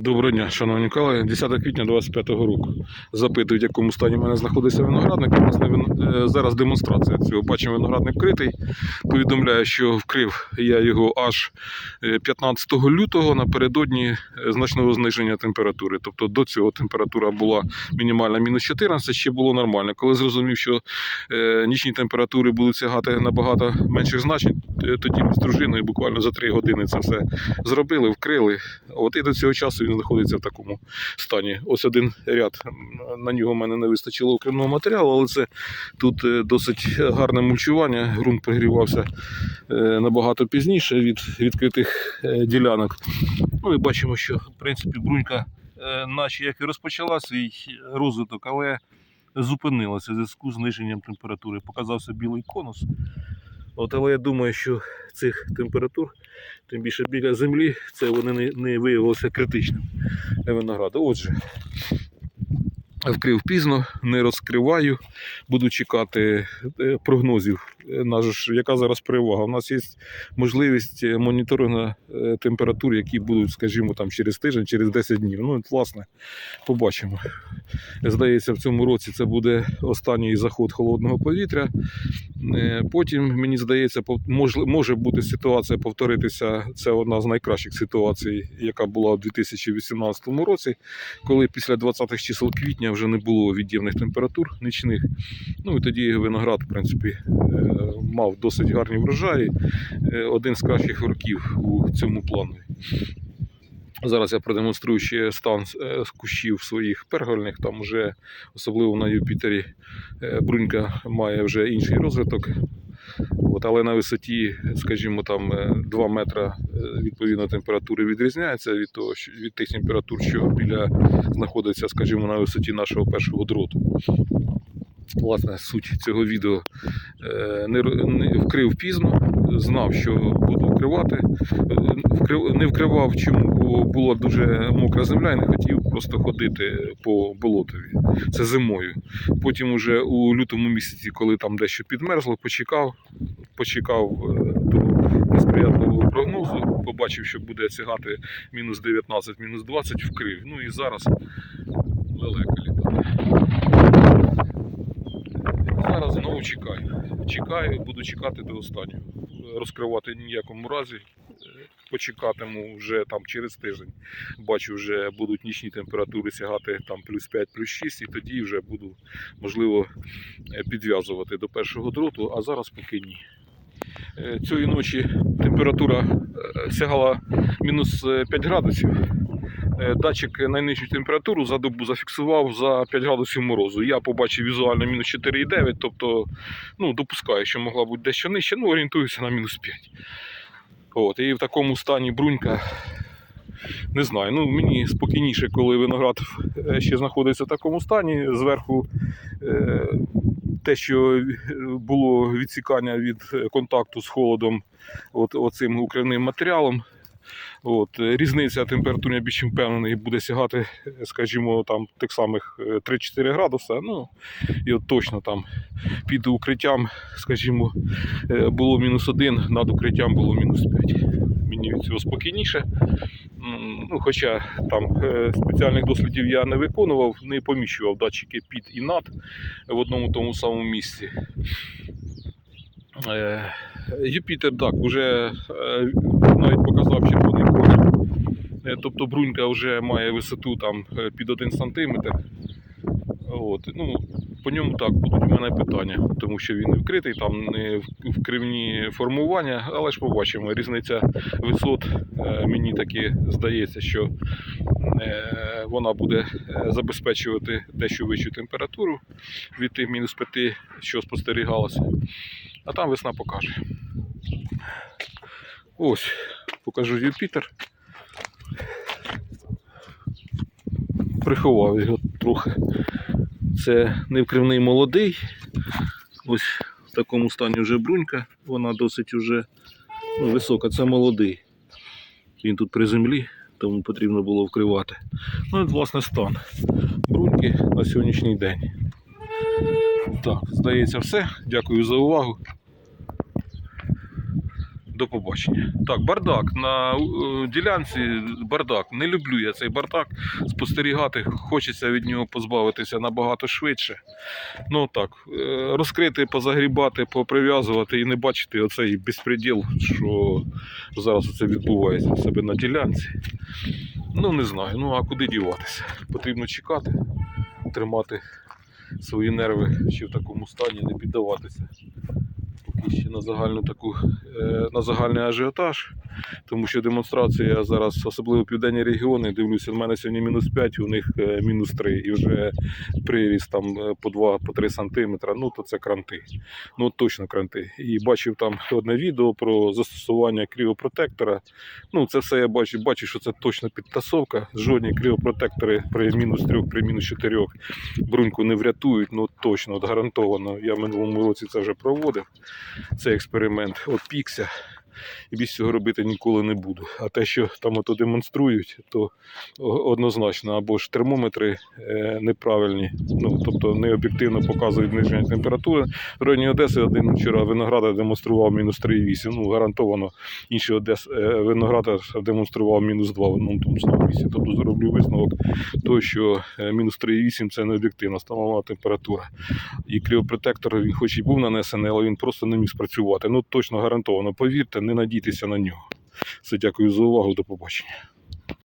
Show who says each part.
Speaker 1: Доброго дня, шановні колеги. 10 квітня 25 року. Запитують, в якому стані в мене знаходиться виноградник. У нас е, зараз демонстрація цього. Бачимо, виноградник вкритий. Повідомляю, що вкрив я його аж е, 15 лютого напередодні е, значного зниження температури. Тобто до цього температура була мінімальна мінус 14, ще було нормально. Коли зрозумів, що е, нічні температури будуть сягати набагато менших значень, е, тоді ми з дружиною буквально за 3 години це все зробили, вкрили. От і до цього часу він знаходиться в такому стані. Ось один ряд. На нього в мене не вистачило окремого матеріалу, але це тут е, досить гарне мульчування. Ґрунт пригрівався е, набагато пізніше від відкритих е, ділянок. Ну і бачимо, що в принципі брунька, е, наче як і розпочала свій розвиток, але зупинилася в зв'язку з зниженням температури. Показався білий конус. От, але я думаю, що цих температур, тим більше біля землі, це вони не, не виявилося критичним для винограду. Отже, вкрив пізно, не розкриваю, буду чекати е, прогнозів. Е, ж, яка зараз перевага? У нас є можливість е, моніторингу е, температур, які будуть, скажімо, там через тиждень, через 10 днів. Ну, власне, побачимо. Здається, в цьому році це буде останній заход холодного повітря. Потім, мені здається, може бути ситуація повторитися. Це одна з найкращих ситуацій, яка була у 2018 році, коли після 20-х чисел квітня вже не було від'ємних температур нічних. Ну і тоді виноград, в принципі, мав досить гарні врожаї. Е, Один з кращих років у цьому плані. Зараз я продемонструю ще стан е, з кущів своїх пергольних. Там вже, особливо на Юпітері, е, брунька має вже інший розвиток. От, але на висоті, скажімо, там е, 2 метра е, відповідно температури відрізняється від того, від тих температур, що біля знаходиться, скажімо, на висоті нашого першого дроту. Власне, суть цього відео е, не, вкрив пізно, знав, що буду вкривати. Не вкривав, чому була дуже мокра земля і не хотів просто ходити по болотові. Це зимою. Потім уже у лютому місяці, коли там дещо підмерзло, почекав, почекав е, несприятливого прогнозу, побачив, що буде сягати мінус 19, мінус 20, вкрив. Ну і зараз лелека літає. Зараз знову чекаю. Чекаю, буду чекати до останнього. Розкривати ні в якому разі. Почекатиму вже там через тиждень. Бачу, вже будуть нічні температури сягати там плюс 5, плюс 6, і тоді вже буду, можливо, е, підв'язувати до першого дроту, а зараз поки ні. Е, Цієї ночі температура е, сягала мінус е, 5 градусів. Е, Датчик найнижчу температуру за добу зафіксував за 5 градусів морозу. Я побачив візуально мінус 4,9, тобто ну, допускаю, що могла бути дещо нижче, ну орієнтуюся на мінус 5. От, і в такому стані брунька. Не знаю, ну мені спокійніше, коли виноград е, ще знаходиться в такому стані. Зверху е, те, що було відсікання від контакту з холодом, от, оцим укривним матеріалом. От, е, різниця температури, я більш впевнений, буде сягати, е, скажімо, там тих самих е, 3-4 градуса. Ну, і от точно там під укриттям, скажімо, е, було мінус 1, над укриттям було мінус 5. Мені від цього спокійніше. Ну, хоча там е, спеціальних дослідів я не виконував, не поміщував датчики під і над в одному тому самому місці. Юпітер так, вже е, навіть показав червоний колір. Е, Тобто брунька вже має висоту там е, під 1 см. От, ну, по ньому так будуть у мене питання, тому що він вкритий, там не в- вкривні формування, але ж побачимо. Різниця висот мені таки здається, що вона буде забезпечувати дещо вищу температуру від тих мінус 5, що спостерігалося. А там весна покаже. Ось, покажу Юпітер. Приховав його трохи. Це невкривний молодий. Ось в такому стані вже брунька. Вона досить вже ну, висока. Це молодий. Він тут при землі, тому потрібно було вкривати. Ну, от, власне, стан бруньки на сьогоднішній день. Так, здається, все. Дякую за увагу. До побачення. Так, бардак на е, ділянці. Бардак. Не люблю я цей бардак. Спостерігати хочеться від нього позбавитися набагато швидше. Ну так, е, розкрити, позагрібати, поприв'язувати і не бачити оцей безпреділ, що зараз це відбувається в себе на ділянці. Ну, не знаю. Ну а куди діватися? Потрібно чекати, тримати свої нерви ще в такому стані, не піддаватися. Поки ще на загальну таку, е, на загальний ажіотаж. Тому що демонстрація зараз, особливо південні регіони, дивлюся, в мене сьогодні мінус 5, у них е, мінус 3, і вже приріст там е, по 2-3 сантиметра, ну то це кранти. Ну точно кранти. І бачив там одне відео про застосування кріопротектора. Ну, це все я бачу, бачу, що це точно підтасовка. Жодні кріопротектори при мінус 3, при мінус 4 бруньку не врятують, ну точно, от гарантовано. Я в минулому році це вже проводив. Цей експеримент опікся. І більш цього робити ніколи не буду. А те, що там ото демонструють, то однозначно або ж термометри е, неправильні, ну тобто не об'єктивно показують зниження температури. В районі Одеси один вчора виноградар демонстрував мінус 3,8. Ну гарантовано інший Одес е, виноградар демонстрував мінус 2 в одному тому. Тобто зроблю висновок того, що е, мінус 3,8 це не об'єктивна встановлена температура. І кріопротектор він хоч і був нанесений, але він просто не міг спрацювати. Ну точно гарантовано. Повірте, не надійтеся на нього. Все, дякую за увагу. До побачення.